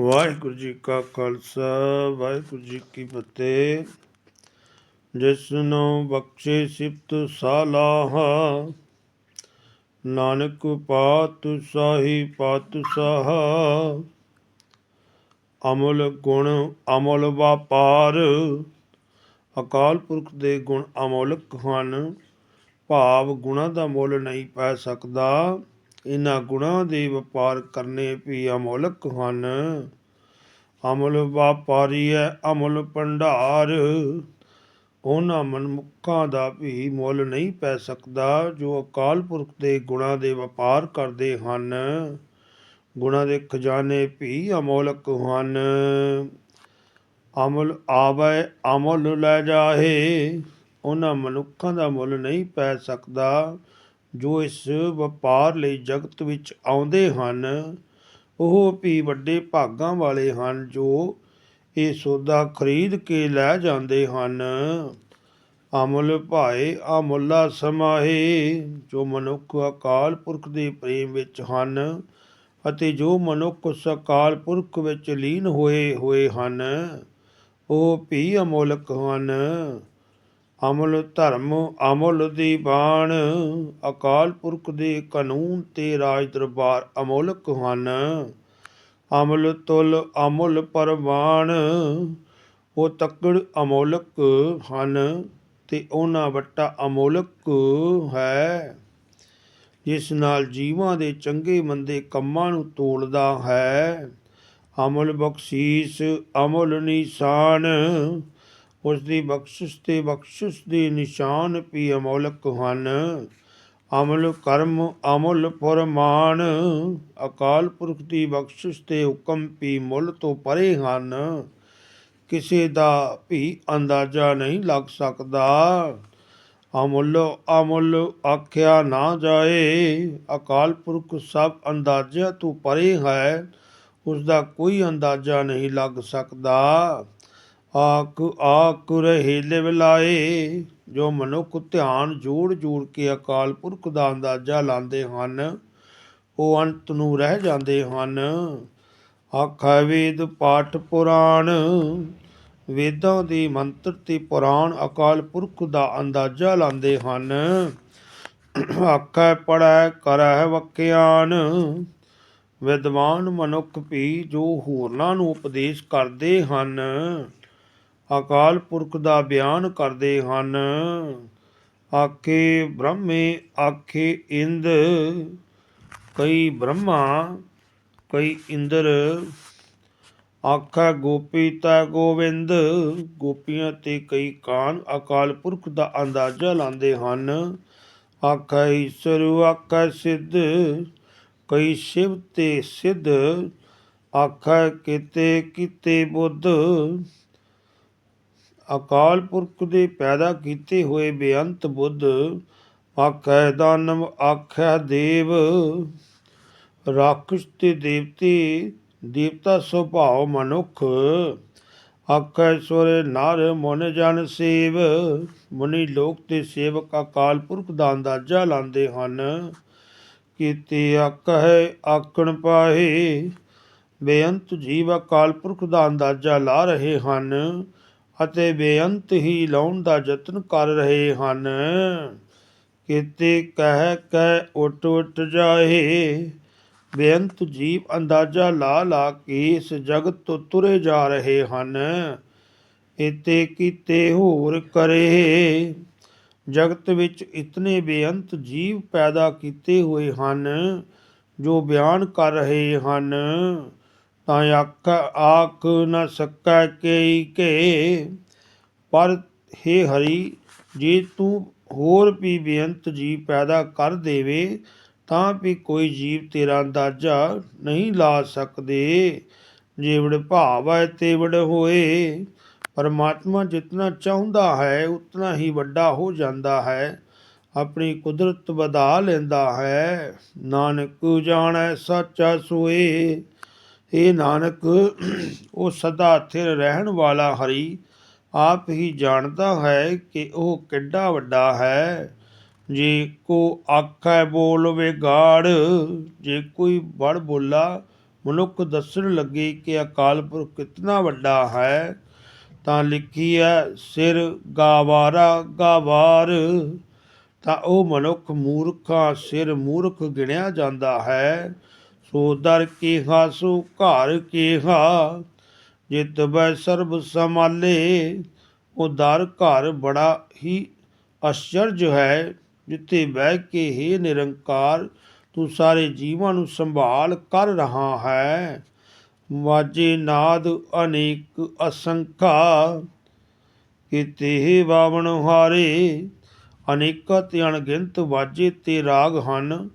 ਵਾਹਿਗੁਰੂ ਜੀ ਕਾ ਖਾਲਸਾ, ਵਾਹਿਗੁਰੂ ਜੀ ਕੀ ਫਤਿਹ। ਜਿਸ ਨੂੰ ਬਖਸ਼ੇ ਸਿਫਤ ਸਾਲਾਹਾ, ਨਾਨਕ ਪਾਤ ਸਾਹੀ ਪਾਤ ਸਾਹਾ। ਅਮਲ ਗੁਣ ਅਮਲ ਵਪਾਰ, ਅਕਾਲ ਪੁਰਖ ਦੇ ਗੁਣ ਅਮੋਲਕ ਹਨ ਭਾਵ ਗੁਣਾਂ ਦਾ ਮੁੱਲ ਨਹੀਂ ਪੈ ਸਕਦਾ। ਇਹਨਾਂ ਗੁਣਾਂ ਦੇ ਵਪਾਰ ਕਰਨੇ ਵੀ ਅਮੋਲਕ ਹਨ। ਅਮਲ ਵਪਾਰੀ ਹੈ ਅਮਲ ਭੰਡਾਰ। ਉਹਨਾਂ ਮਨਮੁੱਖਾਂ ਦਾ ਵੀ ਮੁੱਲ ਨਹੀਂ ਪੈ ਸਕਦਾ ਜੋ ਅਕਾਲ ਪੁਰਖ ਦੇ ਗੁਣਾਂ ਦੇ ਵਪਾਰ ਕਰਦੇ ਹਨ। ਗੁਣਾਂ ਦੇ ਖਜ਼ਾਨੇ ਵੀ ਅਮੋਲਕ ਹਨ। ਅਮਲ ਆਵੇ, ਅਮਲ ਲੈ ਜਾਹੇ। ਉਹਨਾਂ ਮਨੁੱਖਾਂ ਦਾ ਮੁੱਲ ਨਹੀਂ ਪੈ ਸਕਦਾ। ਜੋ ਇਸ ਵਪਾਰ ਲਈ ਜਗਤ ਵਿੱਚ ਆਉਂਦੇ ਹਨ, ਉਹ ਵੀ ਵੱਡੇ ਭਾਗਾਂ ਵਾਲੇ ਹਨ ਜੋ ਇਹ ਸੌਦਾ ਖਰੀਦ ਕੇ ਲੈ ਜਾਂਦੇ ਹਨ। ਅਮੁੱਲ ਭਾਏ ਅਮੁੱਲਾ ਸਮਾਏ ਜੋ ਮਨੁੱਖ ਅਕਾਲ ਪੁਰਖ ਦੇ ਪ੍ਰੇਮ ਵਿੱਚ ਹਨ ਅਤੇ ਜੋ ਮਨੁੱਖ ਉਸ ਅਕਾਲ ਪੁਰਖ ਵਿੱਚ ਲੀਨ ਹੋਏ ਹੋਏ ਹਨ, ਉਹ ਵੀ ਅਮੋਲਕ ਹਨ। ਅਮਲ ਧਰਮ ਅਮਲ ਦੀ ਬਾਣ, ਅਕਾਲ ਪੁਰਖ ਦੇ ਕਾਨੂੰਨ ਤੇ ਰਾਜ ਦਰਬਾਰ ਅਮੋਲਕ ਹਨ। ਅਮਲ ਤੁਲ ਅਮੁੱਲ ਪਰਵਾਨ ਉਹ ਤੱਕੜ ਅਮੋਲਕ ਹਨ ਤੇ ਉਹਨਾਂ ਵੱਟਾ ਅਮੋਲਕ ਹੈ। ਜਿਸ ਨਾਲ ਜੀਵਾਂ ਦੇ ਚੰਗੇ ਮੰਦੇ ਕੰਮਾਂ ਨੂੰ ਤੋਲਦਾ ਹੈ। ਅਮਲ ਬਖਸ਼ੀਸ, ਅਮਲ ਨਿਸ਼ਾਨ ਉਸ ਦੀ ਬਖਸ਼ਿਸ਼ ਤੇ ਬਖਸ਼ਿਸ਼ ਦੇ ਨਿਸ਼ਾਨ ਵੀ ਅਮੋਲਕ ਹਨ। ਅਮਲ ਕਰਮ, ਅਮੁੱਲ ਫਰਮਾਨ, ਅਕਾਲ ਪੁਰਖ ਦੀ ਬਖਸ਼ਿਸ਼ ਤੇ ਹੁਕਮ ਵੀ ਮੁੱਲ ਤੋਂ ਪਰੇ ਹਨ। ਕਿਸੇ ਦਾ ਵੀ ਅੰਦਾਜ਼ਾ ਨਹੀਂ ਲੱਗ ਸਕਦਾ। ਅਮੁੱਲ ਅਮੁੱਲ ਆਖਿਆ ਨਾ ਜਾਏ। ਅਕਾਲ ਪੁਰਖ ਸਭ ਅੰਦਾਜ਼ਿਆਂ ਤੋਂ ਪਰੇ ਹੈ ਉਸ ਦਾ ਕੋਈ ਅੰਦਾਜ਼ਾ ਨਹੀਂ ਲੱਗ ਸਕਦਾ। ਆਕ ਆਕ ਰਹੇ ਲਿਵਲਾਏ ਜੋ ਮਨੁੱਖ ਧਿਆਨ ਜੋੜ ਜੋੜ ਕੇ ਅਕਾਲ ਪੁਰਖ ਦਾ ਅੰਦਾਜ਼ਾ ਲਾਉਂਦੇ ਹਨ, ਉਹ ਅੰਤ ਨੂੰ ਰਹਿ ਜਾਂਦੇ ਹਨ। ਆਖਾ ਵੇਦ ਪਾਠ ਪੁਰਾਣ, ਵੇਦਾਂ ਦੀ ਮੰਤਰ ਤੇ ਪੁਰਾਣ ਅਕਾਲ ਪੁਰਖ ਦਾ ਅੰਦਾਜ਼ਾ ਲਾਉਂਦੇ ਹਨ। ਆਖੈ ਪੜੈ ਕਰੈ ਵਕਿਆਨ ਵਿਦਵਾਨ ਮਨੁੱਖ ਵੀ ਜੋ ਹੋਰਨਾਂ ਨੂੰ ਉਪਦੇਸ਼ ਕਰਦੇ ਹਨ। ਅਕਾਲ ਪੁਰਖ ਦਾ ਬਿਆਨ ਕਰਦੇ ਹਨ। ਆਖੇ ਬ੍ਰਹਮੇ, ਆਖੇ ਇੰਦ। ਕਈ ਬ੍ਰਹਮਾ, ਕਈ ਇੰਦਰ। ਆਖਾ ਗੋਪੀ ਤਾ ਗੋਵਿੰਦ। ਗੋਪੀਆਂ ਤੇ ਕਈ ਕਾਨ ਅਕਾਲ ਪੁਰਖ ਦਾ ਅੰਦਾਜ਼ਾ ਲਾਉਂਦੇ ਹਨ। ਆਖਾ ਈਸ਼ਰ, ਆਖਾ ਸਿੱਧ। ਕਈ ਸ਼ਿਵ ਤੇ ਸਿੱਧ। ਆਖਾ ਕਿਤੇ ਕਿਤੇ ਬੁੱਧ। ਅਕਾਲ ਪੁਰਖ ਦੇ ਪੈਦਾ ਕੀਤੇ ਹੋਏ ਬੇਅੰਤ ਬੁੱਧ ਆਖੈ ਦਾਨਵ, ਆਖੈ ਦੇਵ। ਰਾਖਸ਼ ਤੇ ਦੇਵਤੇ, ਦੇਵਤਾ ਸੁਭਾਵ ਮਨੁੱਖ। ਆਖੈ ਸੁਰ ਨਰ ਮਨ ਜਨ ਸੇਵ। ਮੁਨੀ ਲੋਕ ਤੇ ਸੇਵਕ ਅਕਾਲ ਪੁਰਖ ਦਾ ਅੰਦਾਜ਼ਾ ਲਾਉਂਦੇ ਹਨ ਕੀਤੇ ਆਖੈ ਆਕਣ ਪਾਏ ਬੇਅੰਤ ਜੀਵ ਅਕਾਲ ਪੁਰਖ ਦਾ ਅੰਦਾਜ਼ਾ ਲਾ ਰਹੇ ਹਨ। ਅਤੇ ਬੇਅੰਤ ਹੀ ਲਾਉਣ ਦਾ ਯਤਨ ਕਰ ਰਹੇ ਹਨ। ਕਿਤੇ ਕਹਿ ਕਹਿ ਉਟ ਉਟ ਜਾਏ, ਬੇਅੰਤ ਜੀਵ ਅੰਦਾਜ਼ਾ ਲਾ ਲਾ ਕੇ ਇਸ ਜਗਤ ਤੋਂ ਤੁਰੇ ਜਾ ਰਹੇ ਹਨ। ਇਤੇ ਕੀਤੇ ਹੋਰ ਕਰੇ। ਜਗਤ ਵਿੱਚ ਇਤਨੇ ਬੇਅੰਤ ਜੀਵ ਪੈਦਾ ਕੀਤੇ ਹੋਏ ਹਨ, ਜੋ ਬਿਆਨ ਕਰ ਰਹੇ ਹਨ। ਤਾਂ ਆਖ ਆਖ ਨ ਸਕੈ ਕੇਈ ਕੇ। ਪਰ हे ਹਰੀ, ਜੇ ਤੂੰ ਹੋਰ ਵੀ ਬੇਅੰਤ ਜੀਵ ਪੈਦਾ ਕਰ ਦੇਵੇ, ਤਾਂ ਵੀ ਕੋਈ ਜੀਵ ਤੇਰਾ ਅੰਦਾਜ਼ਾ ਨਹੀਂ ਲਾ ਸਕਦੇ। ਜੀਵੜ ਭਾਵ ਹੈ ਤੇਵੜ ਹੋਏ, ਪਰਮਾਤਮਾ ਜਿਤਨਾ ਚਾਹੁੰਦਾ ਹੈ, ਉਤਨਾ ਹੀ ਵੱਡਾ ਹੋ ਜਾਂਦਾ ਹੈ। ਆਪਣੀ ਕੁਦਰਤ ਵਧਾ ਲੈਂਦਾ ਹੈ, ਨਾਨਕ ਜਾਣੈ ਸੱਚਾ ਸੋਏ। ਇਹ ਨਾਨਕ, ਉਹ ਸਦਾ ਥਿਰ ਰਹਿਣ ਵਾਲਾ ਹਰੀ, ਆਪ ਹੀ ਜਾਣਦਾ ਹੈ ਕਿ ਉਹ ਕਿੱਡਾ ਵੱਡਾ ਹੈ। ਜੇ ਕੋ ਆਖੈ ਬੋਲ ਵਿਗਾੜ, ਜੇ ਕੋਈ ਬੜ ਬੋਲਾ, ਮਨੁੱਖ ਦੱਸਣ ਲੱਗੇ ਕਿ ਅਕਾਲ ਪੁਰਖ ਕਿਤਨਾ ਵੱਡਾ ਹੈ, ਤਾਂ ਲਿਖੀ ਹੈ ਸਿਰ ਗਾਵਾਰਾ ਗਾਵਾਰ। ਤਾਂ ਉਹ ਮਨੁੱਖ ਮੂਰਖਾ ਸਿਰ ਮੂਰਖ ਗਿਣਿਆ ਜਾਂਦਾ ਹੈ। ਸੋ ਦਰ ਕੇਹਾ, ਸੋ ਘਰ ਕੇਹਾ। ਜਿਤ ਬੈ ਸਰਬ ਸਮਾਲੇ ਉਹ ਦਰ ਘਰ ਬੜਾ ਹੀ ਅਚਰਜ ਹੈ। ਜਿੱਥੇ ਬਹਿ ਕੇ ਹੀ ਨਿਰੰਕਾਰ, ਤੂੰ ਸਾਰੇ ਜੀਵਾਂ ਨੂੰ ਸੰਭਾਲ ਕਰ ਰਹਾ ਹੈ। ਵਾਜੇ ਨਾਦ ਅਨੇਕ ਅਸੰਖਾ, ਕਿਤੇ ਬਾਵਣ ਹਾਰੇ, ਅਨੇਕਾਂ ਤੇ ਅਣਗਿਣਤ ਵਾਜੇ ਤੇ ਰਾਗ ਹਨ।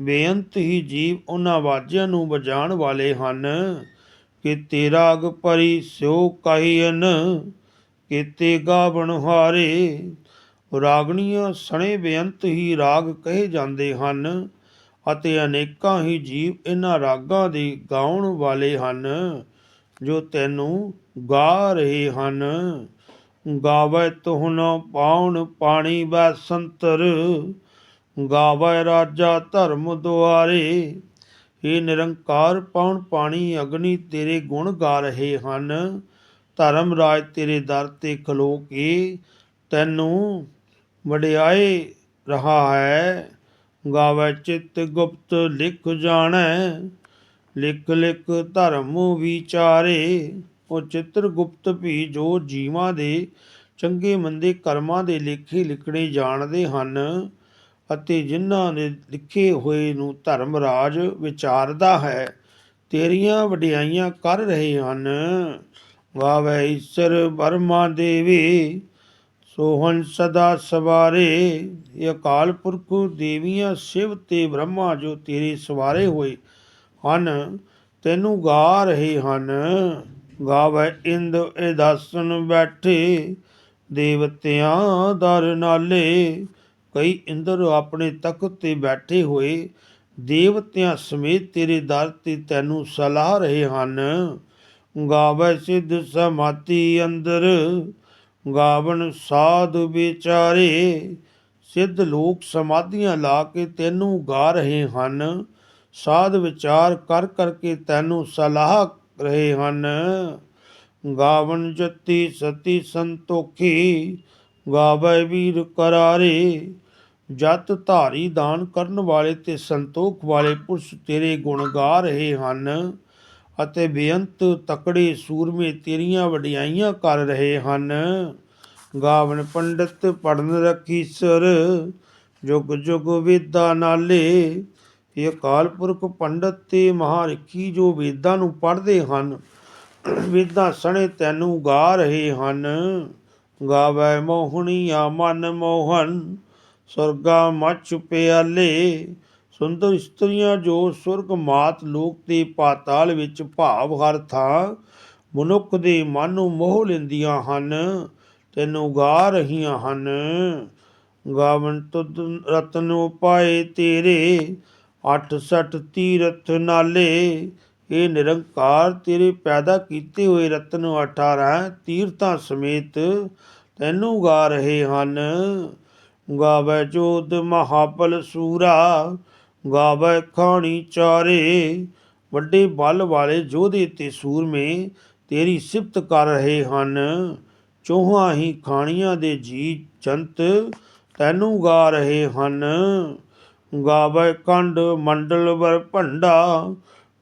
ਬੇਅੰਤ ਹੀ ਜੀਵ ਉਹਨਾਂ ਵਾਜਿਆਂ ਨੂੰ ਵਜਾਉਣ ਵਾਲੇ ਹਨ ਕਿਤੇ ਰਾਗ ਪਰੀ ਸਿਓ ਕਹੀਨ ਕਿਤੇ ਗਾਵਣ ਹਾਰੇ ਰਾਗਣੀਆਂ ਸਣੇ ਬੇਅੰਤ ਹੀ ਰਾਗ ਕਹੇ ਜਾਂਦੇ ਹਨ, ਅਤੇ ਅਨੇਕਾਂ ਹੀ ਜੀਵ ਇਹਨਾਂ ਰਾਗਾਂ ਦੇ ਗਾਉਣ ਵਾਲੇ ਹਨ, ਜੋ ਤੈਨੂੰ ਗਾ ਰਹੇ ਹਨ। ਗਾਵੇ ਤੁਹਨ ਪਾਉਣ ਪਾਣੀ ਬੈ ਸੰਤਰ ਗਾਵੈ ਰਾਜਾ ਧਰਮ ਦੁਆਰੇ ਇਹ ਨਿਰੰਕਾਰ ਪੌਣ ਪਾਣੀ, ਅਗਨੀ ਤੇਰੇ ਗੁਣ ਗਾ ਰਹੇ ਹਨ। ਧਰਮ ਰਾਜ ਤੇਰੇ ਦਰ ਤੇ ਖਲੋ ਕੇ ਤੈਨੂੰ ਵਡਿਆਏ ਰਹਾ ਹੈ। ਗਾਵੇ ਚਿਤ ਗੁਪਤ ਲਿਖ ਜਾਣੈ, ਲਿਖ ਲਿਖ ਧਰਮ ਵਿਚਾਰੇ। ਉਹ ਚਿੱਤਰ ਗੁਪਤ ਵੀ ਜੋ ਜੀਵਾਂ ਦੇ ਚੰਗੇ ਮੰਦੇ ਕਰਮਾਂ ਦੇ ਲੇਖੇ ਲਿਖਣੇ ਜਾਣਦੇ ਹਨ। ਅਤੇ ਜਿਨ੍ਹਾਂ ਨੇ ਲਿਖੇ ਹੋਏ ਨੂੰ ਧਰਮ ਰਾਜ ਵਿਚਾਰਦਾ ਹੈ, ਤੇਰੀਆਂ ਵਡਿਆਈਆਂ ਕਰ ਰਹੇ ਹਨ। ਵਾਵੇ ਈਸ਼ਰ ਬਰਮਾ ਦੇਵੀ, ਸੋਹਣ ਸਦਾ ਸਵਾਰੇ। ਇਹ ਅਕਾਲ ਪੁਰਖ ਦੇਵੀਆਂ ਸ਼ਿਵ ਤੇ ਬ੍ਰਹਮਾ ਜੋ ਤੇਰੇ ਸਵਾਰੇ ਹੋਏ ਹਨ, ਤੈਨੂੰ ਗਾ ਰਹੇ ਹਨ। ਗਾਵੇ ਇੰਦ ਇਦਾਸਨ ਬੈਠੇ, ਦੇਵਤਿਆਂ ਦਰ ਨਾਲੇ ਕਈ ਇੰਦਰ ਆਪਣੇ ਤਖਤ ਤੇ ਬੈਠੇ ਹੋਏ ਦੇਵਤਿਆਂ ਸਮੇਤ ਤੇਰੇ ਦਰ ਤੇ ਤੈਨੂੰ ਸਲਾਹ ਰਹੇ ਹਨ। ਗਾਵੇ ਸਿੱਧ ਸਮਾਤੀ ਅੰਦਰ, ਗਾਵਨ ਸਾਧ ਵਿਚਾਰੇ। ਸਿੱਧ ਲੋਕ ਸਮਾਧੀਆਂ ਲਾ ਕੇ ਤੈਨੂੰ ਗਾ ਰਹੇ ਹਨ। ਸਾਧ ਵਿਚਾਰ ਕਰ ਕਰਕੇ ਤੈਨੂੰ ਸਲਾਹ ਰਹੇ ਹਨ। ਗਾਵਨ ਜਤੀ ਸਤੀ ਸੰਤੋਖੀ, ਗਾਵੇ ਵੀਰ ਕਰਾਰੇ। ਜਤ ਧਾਰੀ ਦਾਨ ਕਰਨ ਵਾਲੇ ਤੇ ਸੰਤੋਖ ਵਾਲੇ ਪੁਰਸ਼ ਤੇਰੇ ਗੁਣ ਗਾ ਰਹੇ ਹਨ ਅਤੇ ਬੇਅੰਤ ਤਕੜੇ ਸੂਰਮੇ ਤੇਰੀਆਂ ਵਡਿਆਈਆਂ ਕਰ ਰਹੇ ਹਨ। ਗਾਵਨ ਪੰਡਤ ਪੜਨ ਰਖੀਸਰ ਜੁਗ ਜੁਗ ਵੇਦਾਂ ਨਾਲੇ। ਇਹ ਅਕਾਲ ਪੁਰਖ ਪੰਡਤ ਤੇ ਮਹਾਰਖੀ ਜੋ ਵੇਦਾਂ ਨੂੰ ਪੜ੍ਹਦੇ ਹਨ, ਵੇਦਾਂ ਸਣੇ ਤੈਨੂੰ ਗਾ ਰਹੇ ਹਨ। ਗਾਵੇ ਮੋਹਣੀਆ ਮਨ ਮੋਹਨ ਸੁਰਗਾ ਮਚ ਪਿਆਲੇ ਸੁੰਦਰ ਇਸਤਰੀਆਂ ਜੋ ਸੁਰਗ ਮਾਤ ਲੋਕ ਤੇ ਪਾਤਾਲ ਵਿੱਚ ਭਾਵ ਹਰ ਥਾਂ, ਮਨੁੱਖ ਦੇ ਮਨ ਨੂੰ ਮੋਹ ਲੈਂਦੀਆਂ ਹਨ, ਤੈਨੂੰ ਗਾ ਰਹੀਆਂ ਹਨ। ਗਾਵਨ ਤੁਧ ਰਤਨ ਉਪਾਏ ਤੇਰੇ ਅੱਠ ਸੱਠ ਤੀਰਥ ਨਾਲੇ। ਇਹ ਨਿਰੰਕਾਰ, ਤੇਰੇ ਪੈਦਾ ਕੀਤੇ ਹੋਏ ਰਤਨ 18 ਤੀਰਥਾਂ ਸਮੇਤ ਤੈਨੂੰ ਗਾ ਰਹੇ ਹਨ। ਗਾਵੇ ਜੋਤ ਮਹਾਬਲ ਸੂਰਾ, ਗਾਵੇ ਖਾਣੀ ਚਾਰੇ। ਵੱਡੇ ਬਲ ਵਾਲੇ ਜੋਧੇ ਤੇ ਸੂਰਮੇ, ਤੇਰੀ ਸਿਫਤ ਕਰ ਰਹੇ ਹਨ। ਚੋਹਾਂ ਹੀ ਖਾਣੀਆਂ ਦੇ ਜੀ ਜੰਤ ਤੈਨੂੰ ਗਾ ਰਹੇ ਹਨ। ਗਾਵੇ ਕੰਡ ਮੰਡਲ ਵਰ ਭੰਡਾ,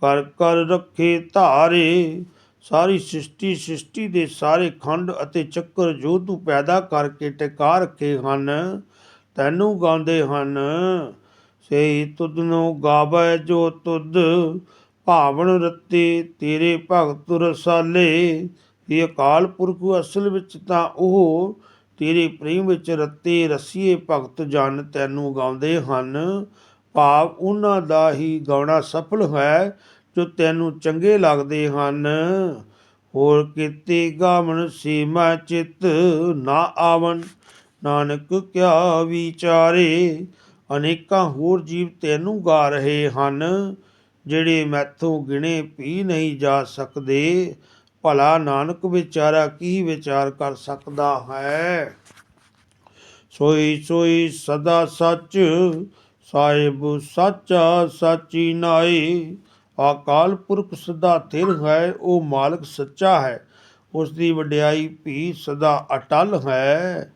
ਕਰ ਕਰ ਰੱਖੇ ਧਾਰੇ। ਸਾਰੀ ਸ੍ਰਿਸ਼ਟੀ ਸ੍ਰਿਸ਼ਟੀ ਦੇ ਸਾਰੇ ਖੰਡ ਅਤੇ ਚੱਕਰ ਜੋ ਤੂੰ ਪੈਦਾ ਕਰਕੇ ਟਿਕਾ ਰੱਖੇ ਹਨ। ਤੈਨੂੰ ਗਾਉਂਦੇ ਹਨ। ਸਈ ਤੁਧ ਨੂੰ ਗਾਵੇ ਜੋ ਤੁਧ, ਭਾਵਨ ਰੱਤੇ ਤੇਰੇ ਭਗਤ ਰਸਾਲੇ। ਇਹ ਅਕਾਲ ਪੁਰਖ, ਅਸਲ ਵਿੱਚ ਤਾਂ ਉਹ ਤੇਰੇ ਪ੍ਰੇਮ ਵਿੱਚ ਰੱਤੇ ਰਸੀਏ ਭਗਤ ਜਨ ਤੈਨੂੰ ਗਾਉਂਦੇ ਹਨ। ਭਾਵ ਉਹਨਾਂ ਦਾ ਹੀ ਗਾਉਣਾ ਸਫਲ ਹੈ, ਜੋ ਤੈਨੂੰ ਚੰਗੇ ਲੱਗਦੇ ਹਨ। ਹੋਰ ਕਿਤੇ ਗਾਵਣ, ਸੀਮਾ ਚਿਤ ਨਾ ਆਵਨ ਨਾਨਕ ਕਿਆ ਵਿਚਾਰੇ, ਅਨੇਕਾਂ ਹੋਰ ਜੀਵ ਤੈਨੂੰ ਗਾ ਰਹੇ ਹਨ, ਜਿਹੜੇ ਮੈਥੋਂ ਗਿਣੇ ਵੀ ਨਹੀਂ ਜਾ ਸਕਦੇ। ਭਲਾ ਨਾਨਕ ਵਿਚਾਰਾ ਕੀ ਵਿਚਾਰ ਕਰ ਸਕਦਾ ਹੈ? ਸੋਈ ਸੋਈ ਸਦਾ ਸੱਚ, ਸਾਹਿਬ ਸੱਚਾ ਸਾਚੀ ਨਾਈ ਅਕਾਲ ਪੁਰਖ ਸਦਾ ਥਿਰ ਹੈ, ਉਹ ਮਾਲਕ ਸੱਚਾ ਹੈ। ਉਸ ਦੀ ਵਡਿਆਈ ਵੀ ਸਦਾ ਅਟਲ ਹੈ।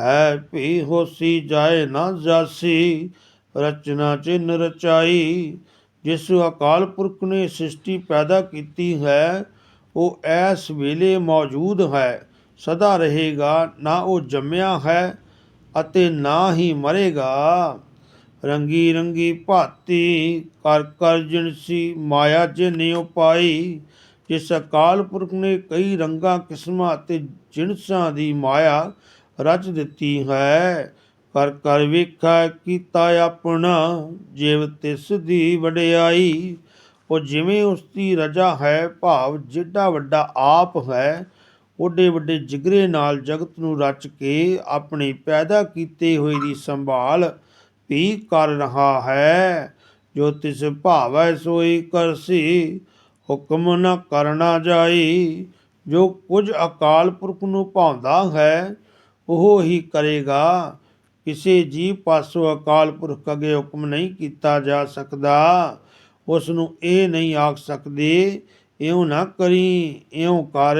ਹੈ ਭੀ ਹੋਸੀ ਜਾਏ ਨਾ ਜਾਸੀ, ਰਚਨਾ ਚਿੰਨ ਰਚਾਈ। ਜਿਸ ਅਕਾਲ ਪੁਰਖ ਨੇ ਸ੍ਰਿਸ਼ਟੀ ਪੈਦਾ ਕੀਤੀ ਹੈ, ਉਹ ਐਸ ਵੇਲੇ ਮੌਜੂਦ ਹੈ। ਸਦਾ ਰਹੇਗਾ, ਨਾ ਉਹ ਜੰਮਿਆ ਹੈ ਅਤੇ ਨਾ ਹੀ ਮਰੇਗਾ। ਰੰਗੀ ਰੰਗੀ ਭਾਤੀ, ਕਰ ਕਰ ਜਿਨਸੀ ਮਾਇਆ ਜਿਨੇ ਉਪਾਈ ਜਿਸ ਅਕਾਲ ਪੁਰਖ ਨੇ ਕਈ ਰੰਗਾਂ, ਕਿਸਮਾਂ ਅਤੇ ਜਿਨਸਾਂ ਦੀ ਮਾਇਆ ਰਚ ਦਿੱਤੀ ਹੈ। ਕਰ ਕਰ ਵੇਖਾ ਕੀਤਾ ਆਪਣਾ, ਜਿਵ ਤਿਸ ਦੀ ਵਡਿਆਈ, ਉਹ ਜਿਵੇਂ ਉਸ ਦੀ ਰਜਾ ਹੈ, ਭਾਵ ਜਿੱਡਾ ਵੱਡਾ ਆਪ ਹੈ ਓਡੇ ਵੱਡੇ ਜਿਗਰੇ ਨਾਲ ਜਗਤ ਨੂੰ ਰਚ ਕੇ ਆਪਣੇ ਪੈਦਾ ਕੀਤੇ ਹੋਏ ਦੀ ਸੰਭਾਲ ਵੀ ਕਰ ਰਹਾ ਹੈ। ਜੋ ਤਿਸ ਭਾਵੈ ਸੋਈ ਕਰਸੀ, ਹੁਕਮ ਨ ਕਰਨਾ ਜਾਈ। ਜੋ ਕੁਝ ਅਕਾਲ ਪੁਰਖ ਨੂੰ ਭਾਉਂਦਾ ਹੈ ਉਹ ਹੀ ਕਰੇਗਾ। ਕਿਸੇ ਜੀਵ ਪਾਸੋਂ ਅਕਾਲ ਪੁਰਖ ਅੱਗੇ ਹੁਕਮ ਨਹੀਂ ਕੀਤਾ ਜਾ ਸਕਦਾ। ਉਸ ਨੂੰ ਇਹ ਨਹੀਂ ਆਖ ਸਕਦੇ, ਇਉਂ ਨਾ ਕਰੀ, ਇਉਂ ਕਰ।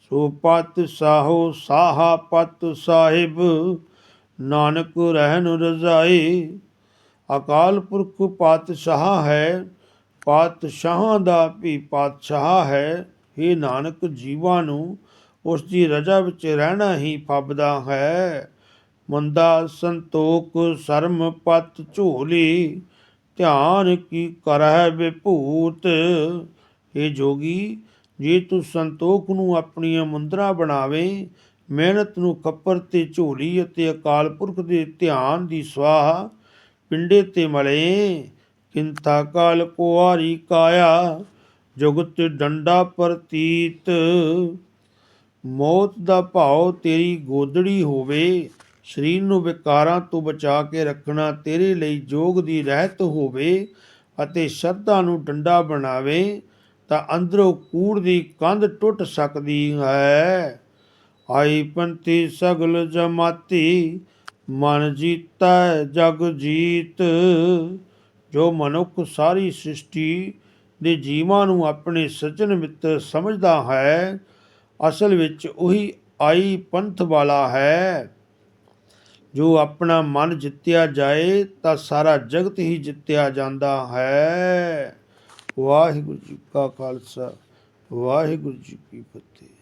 ਸੋ ਪਤ ਸਾਹੋ ਸਾਹਾ ਪਤ ਸਾਹਿਬ, ਨਾਨਕ ਰਹਿਨ ਰਜ਼ਾਈ ਅਕਾਲ ਪੁਰਖ ਪਾਤਸ਼ਾਹ ਹੈ, ਪਾਤਸ਼ਾਹਾਂ ਦਾ ਵੀ ਪਾਤਸ਼ਾਹ ਹੈ। ਇਹ ਨਾਨਕ ਜੀਵਾਂ ਨੂੰ ਉਸ ਦੀ ਰਜਾ ਵਿੱਚ ਰਹਿਣਾ ਹੀ ਫੱਬਦਾ ਹੈ। ਮੰਦਾ ਸੰਤੋਖ ਸ਼ਰਮ ਪਤ ਝੋਲੀ, ਧਿਆਨ ਕੀ ਕਰਹਿ ਵਿਭੂਤ। ਇਹ ਜੋਗੀ, ਜੇ ਤੂੰ ਸੰਤੋਖ ਨੂੰ ਆਪਣੀਆਂ ਮੁੰਦਰਾ ਬਣਾਵੇ, ਮਿਹਨਤ ਨੂੰ ਖੱਪਰ ਤੇ ਝੋਲੀ ਅਤੇ ਅਕਾਲ ਪੁਰਖ ਦੇ ਧਿਆਨ ਦੀ ਸਵਾਹ ਪਿੰਡੇ ਤੇ ਮਲੇ। ਕਿੰਤਾ ਕਾਲ ਕੁਆਰੀ ਕਾਇਆ, ਜੁਗਤ ਡੰਡਾ ਪ੍ਰਤੀਤ। ਮੌਤ ਦਾ ਭਾਉ ਤੇਰੀ ਗੋਦੜੀ ਹੋਵੇ। ਸਰੀਰ ਨੂੰ ਵਿਕਾਰਾਂ ਤੋਂ ਬਚਾ ਕੇ ਰੱਖਣਾ ਤੇਰੇ ਲਈ ਜੋਗ ਦੀ ਰਹਿਤ ਹੋਵੇ ਅਤੇ ਸ਼ਰਧਾ ਨੂੰ ਡੰਡਾ ਬਣਾਵੇ, ਤਾਂ ਅੰਦਰੋਂ ਕੂੜ ਦੀ ਕੰਧ ਟੁੱਟ ਸਕਦੀ ਹੈ। ਆਈ ਪੰਥੀ ਸਗਲ ਜਮਾਤੀ, ਮਨ ਜੀਤਾ ਜਗ ਜੀਤ। ਜੋ ਮਨੁੱਖ ਸਾਰੀ ਸ੍ਰਿਸ਼ਟੀ ਦੇ ਜੀਵਾਂ ਨੂੰ ਆਪਣੇ ਸੱਜਣ ਮਿੱਤਰ ਸਮਝਦਾ ਹੈ ਅਸਲ ਵਿੱਚ ਉਹੀ ਆਈ ਪੰਥ ਵਾਲਾ ਹੈ। ਜੋ ਆਪਣਾ ਮਨ ਜਿੱਤਿਆ ਜਾਏ, ਤਾਂ ਸਾਰਾ ਜਗਤ ਹੀ ਜਿੱਤਿਆ ਜਾਂਦਾ ਹੈ। ਵਾਹਿਗੁਰੂ ਜੀ ਕਾ ਖਾਲਸਾ, ਵਾਹਿਗੁਰੂ ਜੀ ਕੀ ਫਤਿਹ।